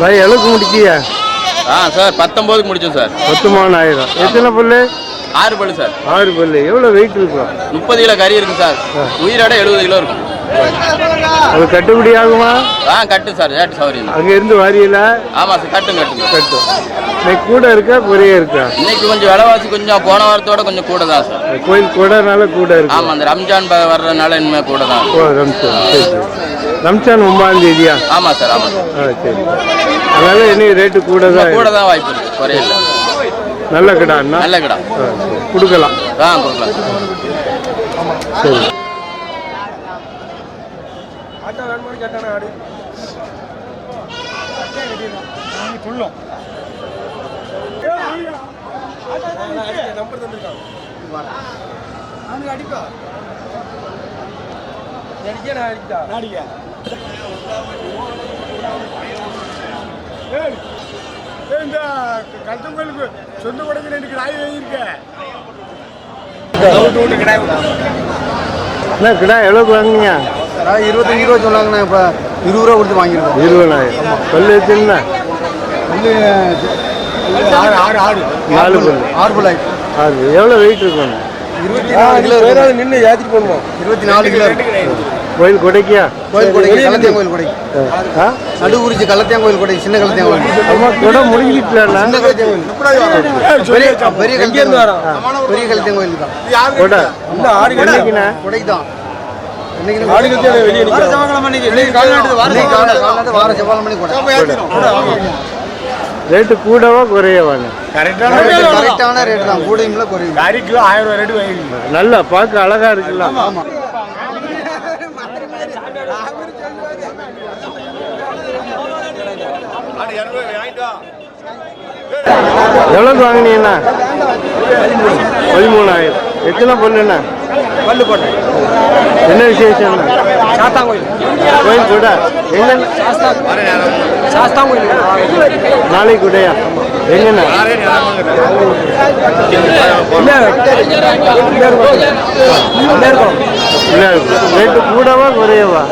பாய் எவ்வளோக்கு முடிக்கியா ஆ சார் பத்தொம்போதுக்கு முடிச்சோம் சார். பத்து மூணு ஆயிரம் எத்தனை பல்லு? ஆறு பல்லு சார். ஆறு பல்லு. எவ்வளோ வெயிட் இருக்கும் முப்பது கிலோ கறி இருக்கு சார். உயிரோட எழுபது கிலோ இருக்கும் அது கட்டுப்படி ஆகுமா ஆ கட்டு சார் ரேட்டு சௌரியம் அங்க இருந்து வாரியல? ஆமாம் சார் கட்டும் கட்டும் கட்டும் இன்னைக்கு கூட இருக்கா குறைய இருக்கா? இன்னைக்கு கொஞ்சம் விலைவாசி கொஞ்சம் போன வாரத்தோட கொஞ்சம் கூட தான் சார். கோயில் கூடனால கூட இருக்கு. ஆமாம் அந்த ரம்ஜான் ப- வர்றதுனால இனிமேல் கூட தான் ஓ ரம்ஜான். சரி சரி. ரம்ஜான் ஒன்பதாம் தேதியா? ஆமாம் சார் ஆமாம் சார். ஆ சரி அதனால இன்னைக்கு ரேட்டு கூட தான் கூட தான் வாய்ப்பு இருக்கு குறையில நல்ல கடாண்ணா நல்ல கிடா. ஆ, சரி. கொடுக்கலாம் ஆ கொடுக்கலாம் சரி இந்த கருத்தங்களுக்கு சொந்த கொடுக்க ரெண்டு கிடாய் வாங்கியிருக்கேன் என்ன கிடா எவ்வளோக்கு வாங்குனீங்க இருபத்தஞ்சு ரூபா சொன்னாங்கண்ணா இப்போ இருபது ரூபா கொடுத்து வாங்கியிருக்கோம் இருபதாயிரம். பல்லு எத்தனை வந்து ஆறு ஆறு ஆறு. நாலு பல்லு ஆறு பிள்ளாய் ஆறு எவ்வளோ வெயிட் இருக்கும்? இருபத்தி நாலு கிலோ நின்று ஏற்றிட்டு போடுவோம் இருபத்தி நாலு கிலோ கோயில் கொடைக்கியா? கோயில் கொடை கள்ளத்தியான் கோயில் கொடை ஆ. நடுகுறிச்சி கள்ளத்தியான் கோயில் கொடை சின்ன கள்ளத்தியான் கோயில் அம்மா கொடை முடிக்கிட்டா சின்ன கள்ளத்தியான் கோயில். பெரிய பெரிய கள்ளத்தியான் கோயில். பெரிய கள்ளத்தியான் கோயில் தான். கொடை. என்னைக்குண்ணா கொடைக்கு தான். ரேட்டு கூடவா குறையவாங்க கரெக்டான ரேட் தான். கூடையும் இல்லை குறையும். அரை கிலோ ஆயிரம் ரூபாய் ரேட்டு வாங்கிருக்கேன் நல்லா பார்க்க அழகா இருக்குல்ல. ஆமா எவ்வளோக்கு வாங்கினீங்கண்ணா பதிமூணாயிரம். எத்தனை பல்லுண்ணா பல்லு போட்டேன். என்ன விசேஷம்? சாத்தாங்கோயில் கோயில் கூட. எங்க சாஸ்தாங்கோயில் நாளைக்கு கூடயா எங்கண்ணா? ரேட்டு கூடவா குறையவா?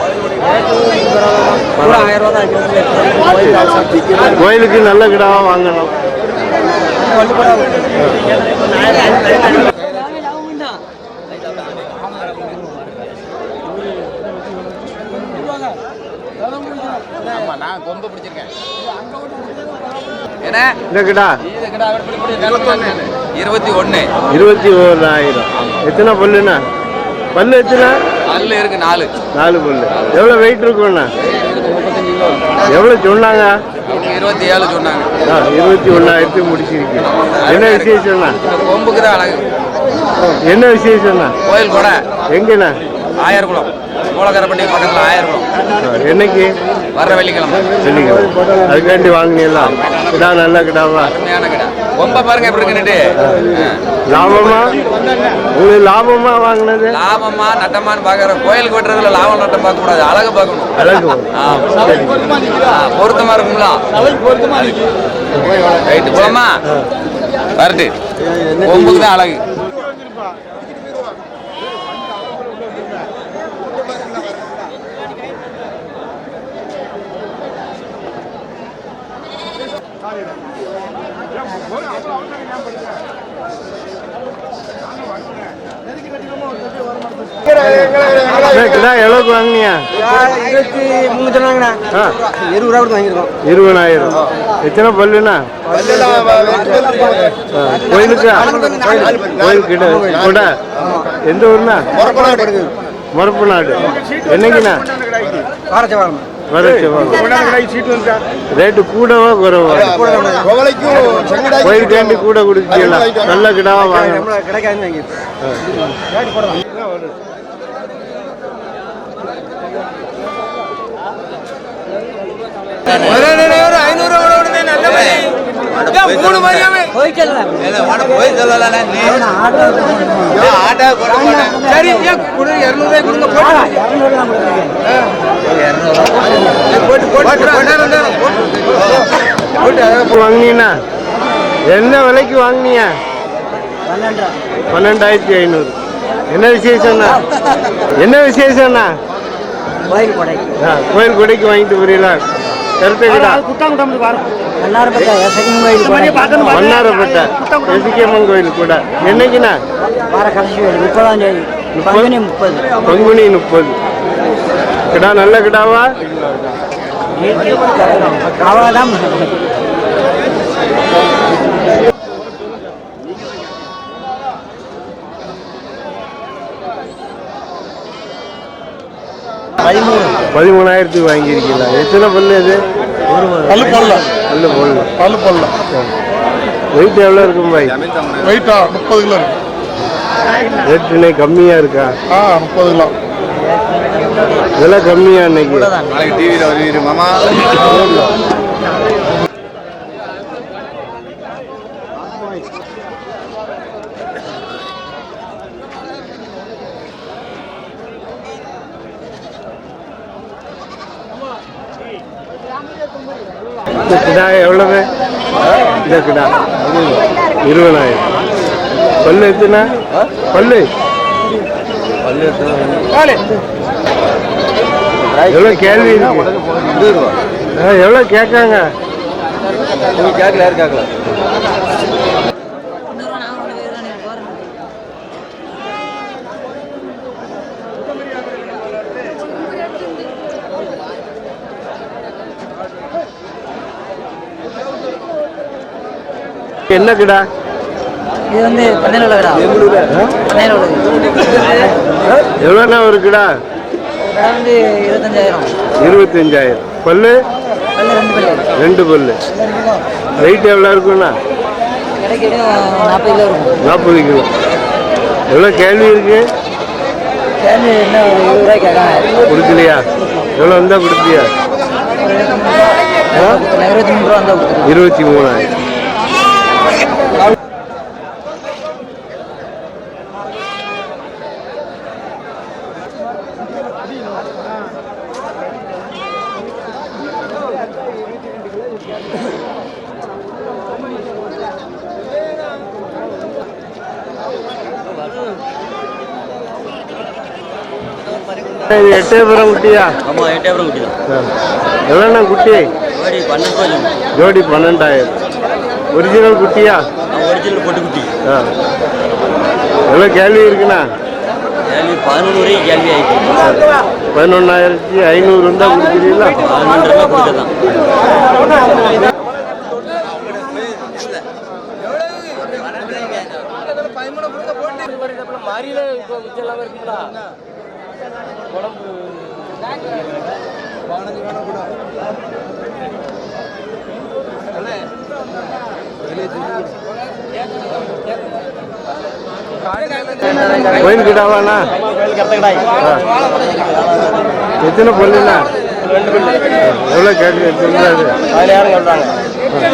கோயிலுக்கு நல்ல கிடாவா வாங்கணும் ஆமாம் நான் கொம்பு பிடிச்சிருக்கேன் என்ன இந்த கிடா இருபத்தி ஒன்று இருபத்தி ஓராயிரம். எத்தனை பல்லுண்ணா? பல்லு எத்தனை? இருக்கு நாலு. நாலு பல்லு. எவ்வளோ வெயிட் இருக்கும்ண்ணா? எவ்வளோ சொன்னாங்க? இருபத்தி ஏழு சொன்னாங்க. இருபத்தி ஒன்றாயிரத்துக்கு முடிச்சிருக்கு. என்ன விசேஷம்ண்ணா? கொம்புக்கு தான் அழகு. என்ன விசேஷம்ண்ணா? கோயில் கூட. எங்கண்ணா? ஆயிரக்குளம் மூலக்கரப்பட்டி பக்கத்தில் ஆயிரக்குளம் ஆ, என்னைக்கு? வர்ற வெள்ளிக்கிழமை. வெள்ளிக்கிழமை. அதுக்காண்டி வாங்கினீங்களா? கிடா நல்ல கிடாவா? அருமையான கிடா. கொம்ப பாருங்க எப்படி இருக்குன்னுட்டு லாபமா? உங்களுக்கு லாபமா வாங்கினது? லாபமா நட்டமான்னு பார்க்குற கோயிலுக்கு வெட்டுறதுல லாபம் நட்டம் பார்க்க கூடாது அழகு பார்க்கணும். அழகு. பொருத்தமா இருக்குங்களா? ரைட்டு போலாமா வரட்டு. கொம்புக்கு தான் அழகு. கிடா எவ்வளோக்கு வாங்கினியா இருபத்தி மூணு சொன்னாங்கண்ணா இருபது ரூபா வாங்கியிருக்கோம் இருபதாயிரம் எத்தனை பல்லுண்ணா? கோயிலுக்கு? கோயில் கிட்ட கூட? எந்த ஊர்னா மரப்பு நாடு என்னைக்குண்ணா வாரச்சவாரம் ரேட்டு கூடவா குறவா? கோயிலுக்காண்டி கூட கொடுத்தீங்களா நல்ல கிடாவா வாங்கணும் வாங்கினீங்கன்னா என்ன விலைக்கு வாங்குனீங்க பன்னெண்டாயிரத்தி ஐநூறு என்ன விசேஷம்ண்ணா என்ன விசேஷம்ண்ணா கோயில் கொடை. கோயில் கொடைக்கு வாங்கிட்டு போறீங்களா? கருத்து கிடா வண்ணாரப்பட்ட செகண்ட் கோயில் கொடை. மன்னாரப்பட்ட கோயில் கூட. என்னைக்குண்ணா? வார கடைசி முப்பதாம் தேதி. பங்குனி முப்பது. பங்குனி முப்பது. கிடா நல்ல கிடாவா? பதிமூணாயிரத்துக்கு வாங்கியிருக்கீங்களா? எத்தனை பல்லு அது? பல்லு போடல. பல்லு போடல. பல்லு போடல. வெயிட் எவ்வளோ இருக்கும் பாய்? வெயிட்டா முப்பது கிலோ இருக்கு. ரேட்டுனே கம்மியாக இருக்கா? ஆ முப்பது கிலோ. விலை கம்மியா இன்னைக்கு? நாளைக்கு டிவியில் வருவீரு மாமா. இந்த கிடா எவ்வளவு? இந்த கிடா இருபதாயிரம். பல்லு எத்தனை? பல்லு. எவ்வளோ கேள்வி? எவ்வளோ கேட்காங்க? கேட்கல யாரும் கேட்கல. என்ன கிடா? இது வந்து பண்ணையில் உள்ள கடை. பண்ணையில் உள்ளது எவ்வளோண்ணா ஒரு கிடா? கடை வந்து இருபத்தஞ்சாயிரம். இருபத்தஞ்சாயிரம். பல்லு? பல்லு ரெண்டு பல்லு. ரெண்டு பல்லு. வெயிட் எவ்வளோ இருக்குண்ணா? கடைக்கு நாற்பது கிலோ இருக்கும். நாற்பது கிலோ. எவ்வளோ கேள்வி இருக்கு? சேர்ந்து என்ன ஒரு இருபது ரூபாய் கேட்காங்க கொடுக்கலையா? எவ்வளோ வந்தால் கொடுத்தியா இருபத்தி மூணு ரூபா. வந்தால் கொடுத்துருவோம் இருபத்தி மூணாயிரம். இது எட்டயபுரம் குட்டியா? ஆமாம் எட்டாயிரம் குட்டி தான் எவ்வளோண்ணா குட்டி? ஜோடி பன்னெண்டு ரூபா சொன்னேன் ஜோடி பன்னெண்டாயிரம். ஒரிஜினல் குட்டியா? ஒரிஜினல் பொட்டு குட்டி. ஆ. எவ்வளோ கேள்வி இருக்குண்ணா? பதினொன்று கேள்வி ஆகிட்டு பதினொன்றாயிரத்தி ஐநூறு இருந்தால் கொடுக்குறீங்களா? பதினொன்று ரூபா கொடுத்ததான் கோயில் கிடாவாண்ணா ஆ. எத்தனை பல்லுண்ணா எவ்வளோ கேட்கு சொல்றாரு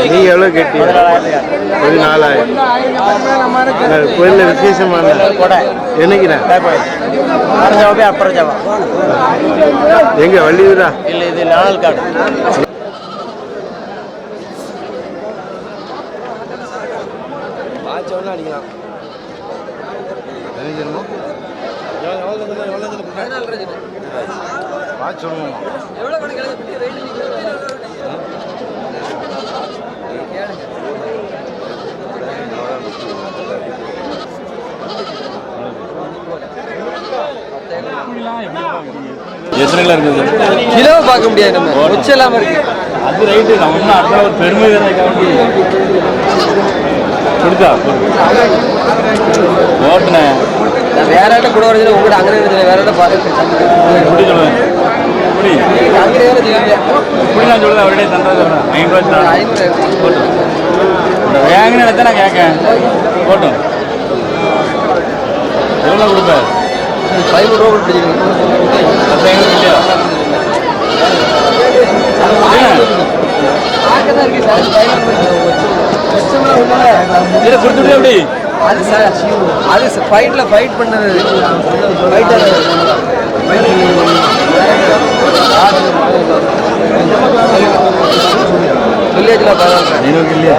நீங்கள் எவ்வளோ கேட்டீங்க? பதினாலாயிரம். கோயிலில் விசேஷமான என்னைக்குண்ணா? அப்புறம் ஜாவா எங்க வள்ளியூரா? இல்லை இது நாள் சொல்லுவோம் எத்தனை கிலோ இருக்குது கிலோ பார்க்க முடியாது நம்ம உச்ச இல்லாம இருக்கு? அது ரைட்டு நம்ம இன்னும் அடுத்த ஒரு பெருமை வேற கொடுத்தா வேற கூட வரதுல உங்கள்கிட்ட அங்கே வேற இடத்துல பார்த்து எப்படி சொல்லுவேன் எப்படி அங்கே வேற செய்யுங்க தான் சொல்லுது அவருடைய சந்தோஷம் சொல்கிறேன் ஐநூறு ரூபா போட்டோம். வேங்கன்னு நினைச்சா நான் கேட்கேன் போட்டோம். எவ்வளோ கொடுப்பேன் பதிமூணு ரூபா கொடுத்துருக்கீங்க ஐநூறு இல்லையா கொடுத்துட்டு எப்படி? அது சார் அது ஃபைட்டில் ஃபைட் பண்ணது. வில்லேஜில் பரவாயில்ல எனக்கு இல்லையா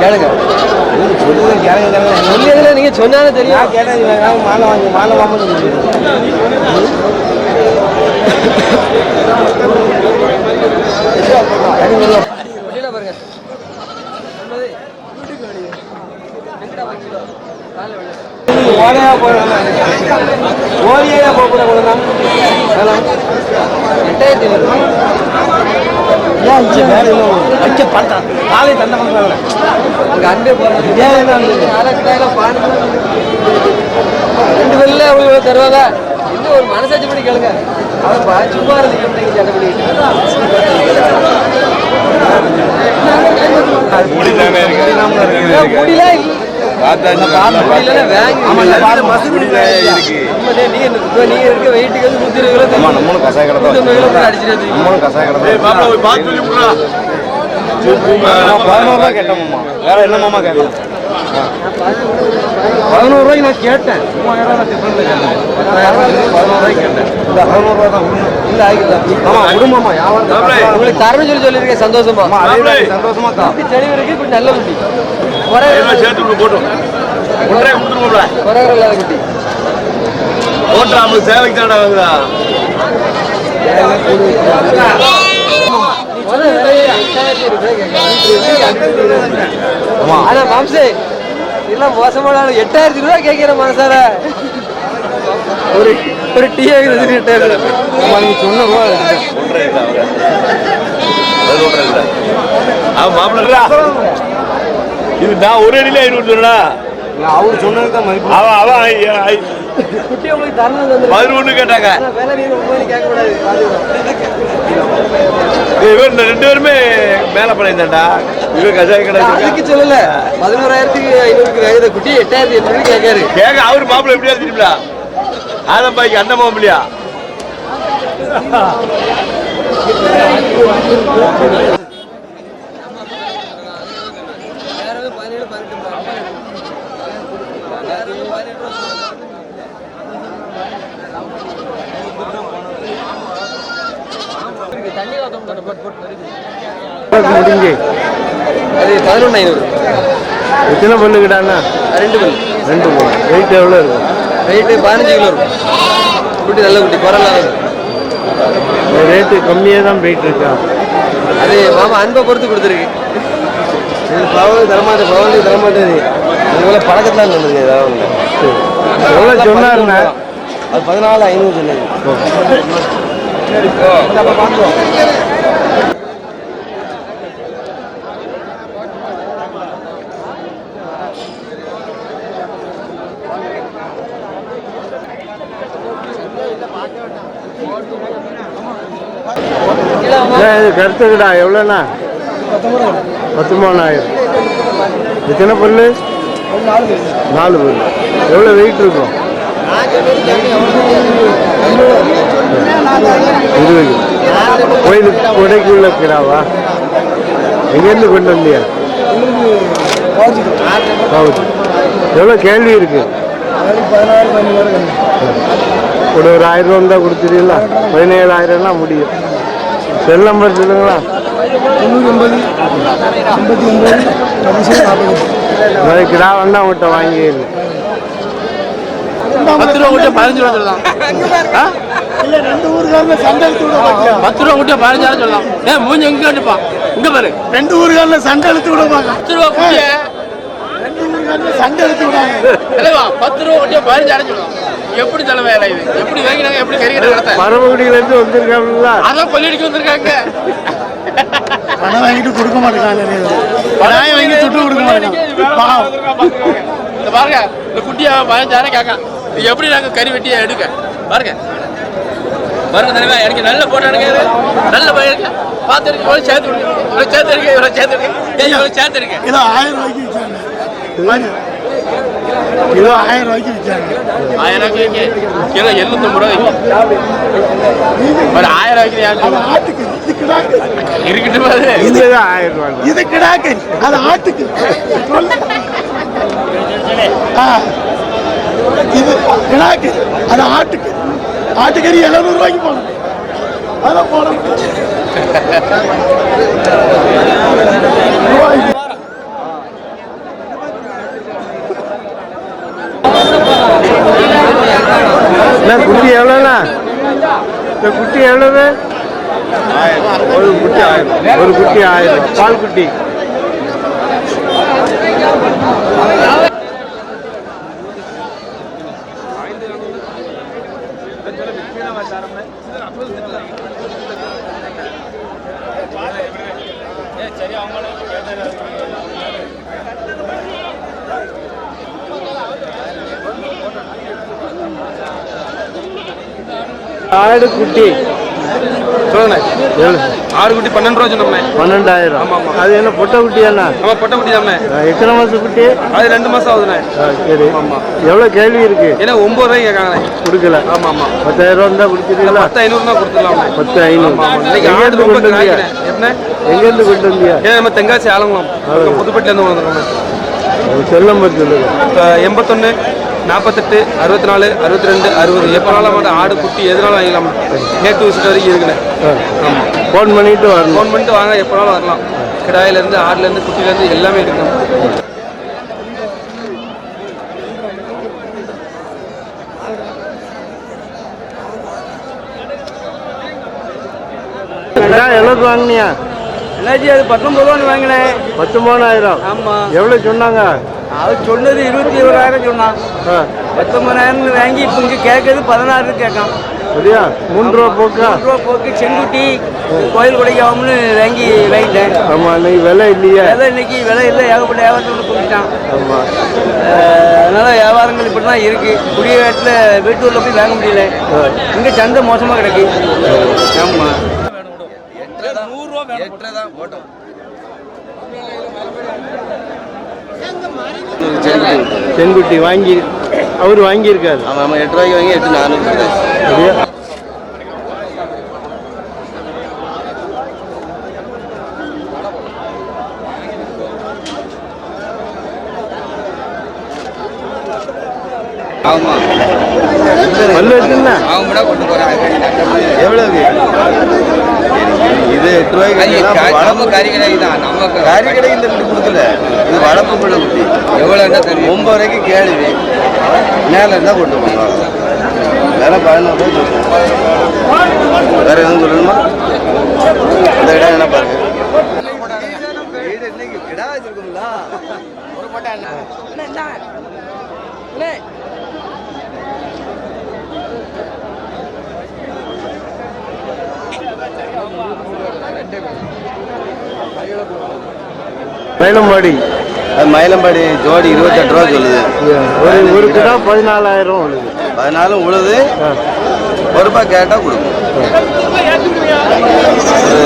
கேளுங்க. சொல்லியதில் நீங்கள் சொன்னாலும் தெரியும் கேட்டாங்க மாலை வாங்கி மாலை வாங்க ஓலையா போறேன் ஓலையா எட்டாயிரத்தி ஐநூறு அச்ச பார்த்தா ஆளை தந்த பண்றாங்க அங்க அன்பே போறாங்க ஆலக்காயில ரெண்டு பேர்ல அவங்க தருவாங்க இன்னும் ஒரு மனசாட்சி பண்ணி கேளுங்க அவன் சும்மா இருந்து கம்பெனிக்கு சண்டை முடிதானே பண்ணிட்டு முடியல இருக்கு நீங்க இப்ப நீங்க இருக்க வெயிட்டுக்கு வந்து நூத்தி இருபது கிலோ ஆமா நம்மளும் கசாய கடை. நம்மளும் கசாய கடை கேட்டோம்மா வேற என்ன மாமா கேட்கலாம் பதினோரு ரூபாய்க்கு நான் கேட்டேன். மூவாயிரம் ரூபாய் டிஃபரெண்ட்ல கேட்டேன். பதினோரு ரூபாய்க்கு கேட்டேன். இந்த பதினோரு ரூபாய் தான் இல்ல ஆமா குடும்பமா உங்களுக்கு தரணும் சொல்லி சொல்லியிருக்கேன் சந்தோஷமா. சந்தோஷமா தான். தெளிவு இருக்கு குட்டி நல்ல குட்டி. போட்டோம் ஒன்றே கொடுத்துருவோம்ல குறை இல்லாத குட்டி போட்டா நம்மளுக்கு சேவைக்கு தானே வருதா முதல்ல விலையே எட்டாயிரத்தி ரூபாய் கேட்கறாங்க. ஆனா மாம்சே எல்லாம் மோசமான எட்டாயிரத்தி ரூபாய் கேட்கிற மனசார. ஒரு ஒரு டீ ஆகுது எட்டாயிரம் நீங்க ரூபா ஒன்றரை ஒன்றரை இல்லை. அவன் மாப்பிள்ளா. இது நான் ஒரு அடியில ஐநூறு சொன்னா அவர் சொன்னது தான் மதிப்பு. அவன் அவன் குட்டி உங்களுக்கு தரணும் பதினொன்று கேட்டாங்க. வேலை நீங்க ஒன்பது கேட்க கூடாது இவன் இந்த ரெண்டு பேருமே மேல பழையந்தாண்டா இவன் கசாய கடை வச்சிருக்கான். அதுக்கு சொல்லல. பதினோராயிரத்துக்கு ஐநூறுக்கு வேகத குட்டி எட்டாயிரத்தி எண்ணூறு கேட்காரு. கேட்க அவரு மாப்பிள்ளை எப்படியா தெரியுங்களா ஆதம்பாய்க்கு அந்த மாப்பிள்ளையா முடிஞ்சு அது பதினொன்று ஐநூறு. எத்தனை பண்ணுக்கிட்டாண்ணா ரெண்டு பல் ரெண்டு மூணு வெயிட் எவ்வளோ இருக்கும் வெயிட்டு பதினஞ்சு கிலோ இருக்கும். குட்டி நல்ல குட்டி குரலாக ரேட்டு கம்மியாக தான் போயிட்டு இருக்கா? அது மாமா அன்பை பொறுத்து கொடுத்துருக்கு. இது பவன் தரமாட்டேன் பவன் தரமாட்டேது இதுல பழக்கத்துல நல்லது ஏதாவது எவ்வளோ சொன்னாருண்ணா அது பதினாலு ஐநூறு சொன்னது இது கருத்துக்கடா எவ்வளோண்ணா? பத்தொம்பதாயிரம் எத்தனை பொருள் நாலு பொருள் எவ்வளோ வெயிட் இருக்கும்? இருபது. கோயிலுக்கு கொடைக்குள்ள கிடாவா எங்கேருந்து கொண்டு வந்தியா? எவ்வளோ கேள்வி இருக்கு? ஒரு ஒரு ஆயிரம் ரூபா இருந்தால் கொடுத்துருவீங்களா பதினேழாயிரம்னா முடியும். செல் நம்பர் சொல்லுங்களா நாளைக்கு கிடா வேணா உங்கள்கிட்ட வாங்கிடுங்க பத்து ரூபா கொடுத்து பதினஞ்சு ரூபா சொல்லலாம். பத்து ரூபா கொடுத்து பதினஞ்சாயிரம் சொல்லலாம். ஏ மூஞ்சி எங்க கண்டுப்பான் இங்க பாரு. ரெண்டு ஊர்களில் சண்டை எடுத்து விடுவாங்க பத்து ரூபா ரெண்டு ஊர்களில் சண்டை எடுத்து விடுவாங்க பத்து ரூபா கொடுத்து பதினஞ்சாயிரம் சொல்லலாம். எப்படி தலைமை வேலை இது எப்படி வாங்கினாங்க எப்படி கறி கடை நடத்த பரமக்குடியிலேருந்து வந்திருக்காங்களா அதான் கொள்ளையடிக்க வந்திருக்காங்க பணம் வாங்கிட்டு கொடுக்க மாட்டேங்காங்க பணம் வாங்கி துட்டு கொடுக்க மாட்டேங்காங்க. இந்த பாருங்க இந்த குட்டியா பதினஞ்சாயிரம் கேட்கான் இது எப்படி நாங்க கறி வெட்டி எடுக்க பாருங்க பாருங்க தலைவா எனக்கு நல்ல போட்டோ எடுக்க நல்ல பையன் பார்த்து இருக்கு இவ்வளவு சேர்த்து இவ்வளவு சேர்த்து இருக்கு இவ்வளவு சேர்த்து இருக்கு இவ்வளவு சேர்த்து இருக்கு கிலோ ஆயிரம் ரூபாய்க்கு கிலோ ஆயிரம் ரூபாய்க்கு ஆயிரம் ரூபாய்க்கு கிலோ எழுநூத்தம்பது ரூபாய் ஒரு ஆயிரம் ரூபாய்க்கு ஆட்டுக்கு இது கிடாக்கு இருக்கட்டும் பாரு இதுதான் ஆயிரம் ரூபாய் இது கிடாக்கு அது ஆட்டுக்கு. இது கிடாக்கு அது ஆட்டுக்கு ஆட்டுக்கறி எழுநூறு ரூபாய்க்கு போகணும் அதான் போகணும் என்ன குட்டி எவ்வளோண்ணா? இந்த குட்டி எவ்வளவு? ஒரு குட்டி ஆயிரம். ஒரு குட்டி ஆயிரம். பால் குட்டி. சரி அவங்களும் ஆடு குட்டி எவ்வளவு? ஆறு குட்டி பன்னெண்டு ரூபா சொன்னோம்ண்ணே. பன்னெண்டாயிரம். ஆமா, ஆமா. அது என்ன பொட்டை குட்டியாண்ணா நம்ம பொட்டை குட்டி தானே எத்தனை மாசம் குட்டி? அது ரெண்டு மாசம் ஆகுதுண்ணே. சரி. எவ்வளோ கேள்வி இருக்கு? ஏன்னா ஒன்பது ரூபாய்க்கு கேட்காங்கண்ணே. கொடுக்கல. ஆமா ஆமா. பத்தாயிரம் ரூபா கொடுத்துருக்கீங்களா பத்து ஐநூறு தான் பத்து ஐநூறு. இன்னைக்கு ஆடு ரொம்ப என்ன எங்கேருந்து கொண்டு வந்தியா? ஏன்னா நம்ம தென்காசி ஆலங்குளம். புதுப்பட்டில இருந்து வந்துருக்கோம் சொல்லுங்க. இப்போ எண்பத்தொன்று நாற்பத்தெட்டு அறுபத்தி நாலு அறுபத்தி ரெண்டு அறுபது. எப்போனாலும் வந்து ஆடு குட்டி எதுனாலும் வாங்கிக்கலாம். ஏ டு விசிட் வரைக்கும் இருக்குண்ணே ஆமாம் ஃபோன் பண்ணிட்டு வரணும். ஃபோன் பண்ணிட்டு வாங்க எப்போனாலும் வரலாம். கிடாயிலேருந்து ஆடுலேருந்து குட்டிலேருந்து எல்லாமே இருக்கு. இதான் எவ்வளோக்கு வாங்கினியா? என்னாச்சு அது பத்தொம்பது ரூபான்னு வாங்கினேன். பத்தொம்பதாயிரம் ஆமாம் எவ்வளோ சொன்னாங்க? அவர் சொன்னது இருபத்தி ஓராயிரம் சொன்னான். ஆ. பத்தொம்பதாயிரம்னு வாங்கி இப்போ இங்கே கேட்கறது பதினாறு கேட்கான் சரியா மூணு ரூபா போக்கா? ரூபா போக்கு. செங்குட்டி கோயில் கொடைக்காமனு வாங்கி வாங்கிட்டேன். ஆமாம் இன்னைக்கு விலை இல்லையா. விலை இன்னைக்கு விலை இல்லை. ஏகப்பட்ட வியாபாரத்தோட கொடுத்துட்டான் ஆமாம் அதனால வியாபாரங்கள் இப்படி தான் இருக்கு. குடிய வீட்டில் வீட்டூரில் போய் வாங்க முடியல. இங்கே சந்தை மோசமாக கிடக்கு. ஆமாம் செங்குட்டி வாங்கி அவர் வாங்கியிருக்காரு. ஆமாம் ஆமாம் எட்டு ரூபாய்க்கு வாங்கி எட்டு நானூறு பல்லு அவங்க கொண்டு போகிறாங்க எவ்வளவு? இது எட்டு ரூபாய்க்கு வளர்ப்பு கறி கடை தான் நம்ம கறி கடை இந்த குட்டி கொடுக்கல இது வளர்ப்பு பிள்ளை குட்டி. எவ்வளோ என்ன தெரியும்? ஒன்பது ரூபாய்க்கு கேள்வி மேலே இருந்தால் கொண்டு போகலாம் வேற பதினோரு ரூபாய் சொல்லுங்க வேற எதுவும் சொல்லணுமா? இந்த இடம் என்ன பாருங்க? வீடு இன்னைக்கு கிடா வச்சிருக்கோம்ல. மயிலம்பாடி அது மயிலம்பாடி. ஜோடி இருபத்தெட்டு ரூபா சொல்லுது. ஒரு ஒரு கிலோ பதினாலாயிரம் உள்ளது பதினாலும் உழுது ஒரு ரூபாய் கேட்டால் கொடுக்கும். ஒரு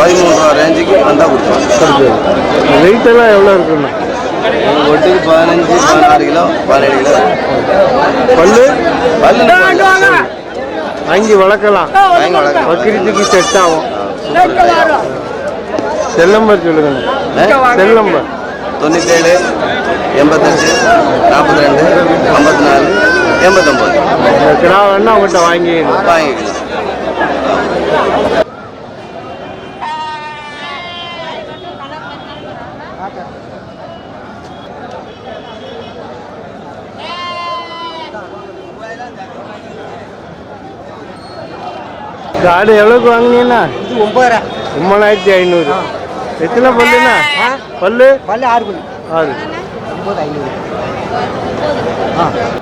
பதிமூணு ரூபா ரேஞ்சுக்கு வந்தால் கொடுத்துருவோம் வெயிட் எல்லாம் எவ்வளோ இருக்குண்ணா ஒட்டுக்கு பதினஞ்சு பதினாறு கிலோ பதினேழு கிலோ பல்லு? பல்லு. வாங்கி. வளர்க்கலாம். வாங்கி வளர்க்கலாம். பக்கிரத்துக்கு செட் ஆகும். செல் நம்பர் சொல்லுங்க? செல் நம்பர் தொண்ணூத்தேழு எண்பத்தஞ்சு நாற்பத்தி ரெண்டு ஐம்பத்தி நாலு எண்பத்தொம்போது. கிடா வேணா அவங்ககிட்ட வாங்கிக்கணும் வாங்கிக்கலாம் ஆடு எவ்வளோக்கு வாங்கினீங்கன்னா? ஒன்பதாயிரத்தி ஐநூறு. எத்தனை பல்லுண்ணா? பல்லு? பல்லு ஆறு மணி ஆறு. ஒம்பது ஐநூறு. எவ்வளோ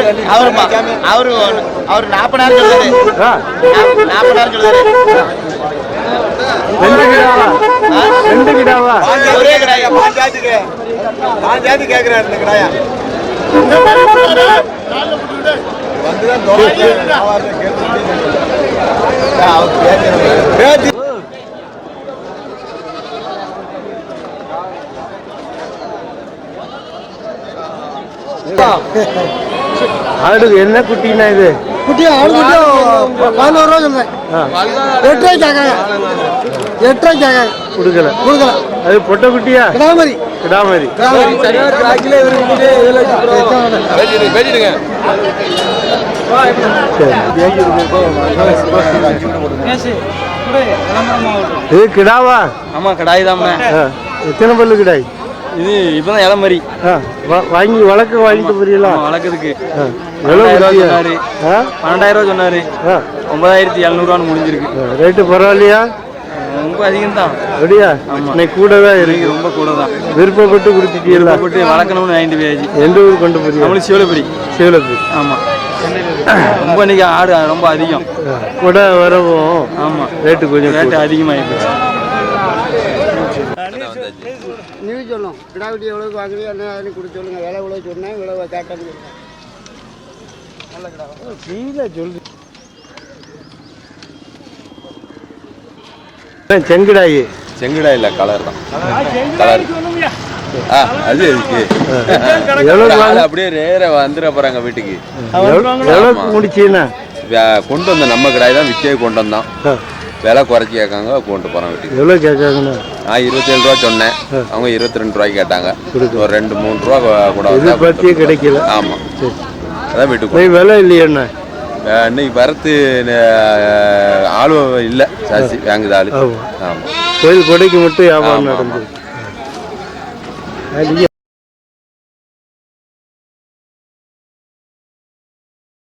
அவரு அவரு அவரு அவரு நாற்பதாயிரம் சொல்றாரு. நாற்பதாயிரம் சொல்றாரு. ரெண்டு கிடாவா? ரெண்டு கிடாவா? ஒரே கிடையாது பாஞ்சாத்துக்கு பாஞ்சாத்து கேட்கிறாரு இந்த கடாயா. ஆடு என்ன குட்டினா இது? குட்டியா ஆடு குட்டியா பதினோரு ரூபா சொல்றேன். ஆ எட்டு ரூபாய் கேட்காங்க எட்டு ரூபாய் கேட்காங்க கொடுக்கல. கொடுக்கல. அது பொட்டை குட்டியா? கிடாமரி. கிடாமரி. இது கிடாவா? ஆமா கடாய் ஆ, எத்தனை பல்லு கிடாய்? இது இப்பதான் இளமரி ஆ, வா- வாங்கி வளர்க்க வாங்கிட்டு பன்னெண்டாயிரம் குட்டியா? சொன்னாரு. ஆ? பன்னெண்டாயிரம் ரூபா சொன்னாரு. ஆ, ஒன்பதாயிரத்தி எழுநூறுவான்னு முடிஞ்சிருக்கு. ரேட்டு பரவாயில்லையா? ரொம்ப அதிகம் தான் அப்படியா இன்னைக்கு கூட தான் இருக்கு ரொம்ப கூட தான் விருப்பப்பட்டு கொடுத்துட்டீங்களா? போட்டு வளர்க்கணும்னு வாங்கிட்டு போயாச்சு. எந்த ஊர் கொண்டு போறீங்க? நம்மளுக்கு சிவலப்படி சேலத்து ஆமா. ரொம்ப இன்னைக்கு ஆடு ரொம்ப அதிகம். கூட வரவும் ஆமா. ரேட்டு கொஞ்சம் ரேட்டு அதிகமாயிடுச்சு சொல்லும். கிடாக்குட்டி எவ்வளோக்கு வாங்குறீங்க என்ன அதுன்னு கொடுத்து சொல்லுங்க. விலை எவ்வளோ சொன்னேன் இவ்வளோ கேட்டாங்க கீழே சொல்லு. செங்கடாயி? செங்கடா இல்ல கலர் தான் கலர் அது இருக்கு. அப்படியே ரேர வந்துட போறாங்க வீட்டுக்கு. கொண்டு வந்த நம்ம கடாய் தான் விற்கவே கொண்டு வந்தோம் விலை குறைச்சி கேட்காங்க கொண்டு போறோம் வீட்டுக்கு எவ்வளோ கேட்காங்கண்ணா நான் இருபத்தேழு ரூபா சொன்னேன். அவங்க இருபத்தி ரெண்டு ரூபாய்க்கு கேட்டாங்க. ஒரு ரெண்டு மூணு ரூபா கூட எதிர்பார்த்தியே கிடைக்கல. ஆமா. சரி. அதான் வீட்டுக்கு விலை இல்லையண்ணா? இன்னைக்கு வரத்து ஆளு இல்ல. ஜாஸ்தி வாங்குது ஆளு. ஆமா. ஆமா. கோயில் கொடைக்கு மட்டும் வியாபாரம். நடந்தது